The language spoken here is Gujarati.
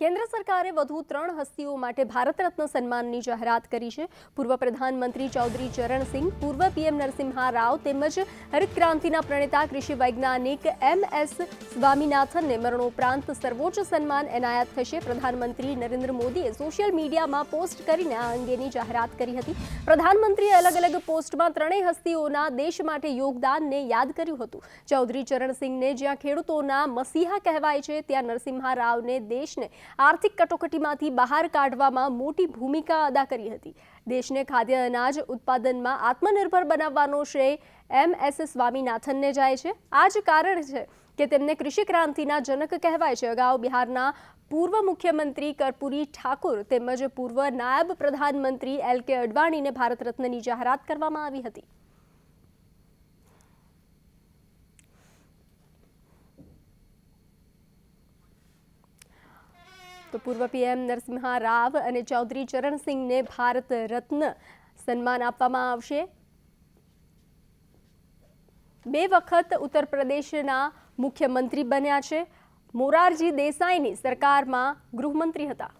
કેન્દ્ર સરકારે વધુ ત્રણ હસ્તીઓ માટે ભારત રત્ન સન્માનની જાહેરાત કરી છે. પૂર્વ પ્રધાનમંત્રી ચૌધરી ચરણસિંહ પૂર્વ પીએમ નરસિંહા રાવ તેમજ હરિત ક્રાંતિના પ્રણેતા કૃષિ વૈજ્ઞાનિક એમ એસ સ્વામીનાથનને મરણોપરાંત સર્વોચ્ચ સન્માન એનાયત થશે. પ્રધાનમંત્રી નરેન્દ્ર મોદીએ સોશિયલ મીડિયામાં પોસ્ટ કરીને આ અંગેની જાહેરાત કરી હતી. પ્રધાનમંત્રીએ અલગ અલગ પોસ્ટમાં ત્રણેય હસ્તીઓના દેશ માટે યોગદાનને યાદ કર્યું હતું. ચૌધરી ચરણસિંહને જ્યાં ખેડૂતોના મસીહા કહેવાય છે, ત્યાં નરસિંહા રાવને દેશને આર્થિક કટોકટીમાંથી બહાર કાઢવામાં મોટી ભૂમિકા અદા કરી હતી. દેશને ખાદ્ય અનાજ ઉત્પાદનમાં આત્મનિર્ભર બનાવવાનો શ્રેય એમ એસ સ્વામીનાથનને જાય છે. આ જ કારણ છે કે તેમને કૃષિ ક્રાંતિના જનક કહેવાય છે. અગાઉ બિહારના પૂર્વ મુખ્યમંત્રી કર્પૂરી ઠાકુર તેમજ પૂર્વ નાયબ પ્રધાનમંત્રી એલ કે અડવાણીને ભારત રત્નની જાહેરાત કરવામાં આવી હતી. તો પૂર્વ પીએમ નરસિંહા રાવ અને ચૌધરી ચરણસિંહને ભારત રત્ન સન્માન આપવામાં આવશે. બે વખત ઉત્તર પ્રદેશના મુખ્યમંત્રી બન્યા છે. મોરારજી દેસાઈની સરકારમાં ગૃહમંત્રી હતા.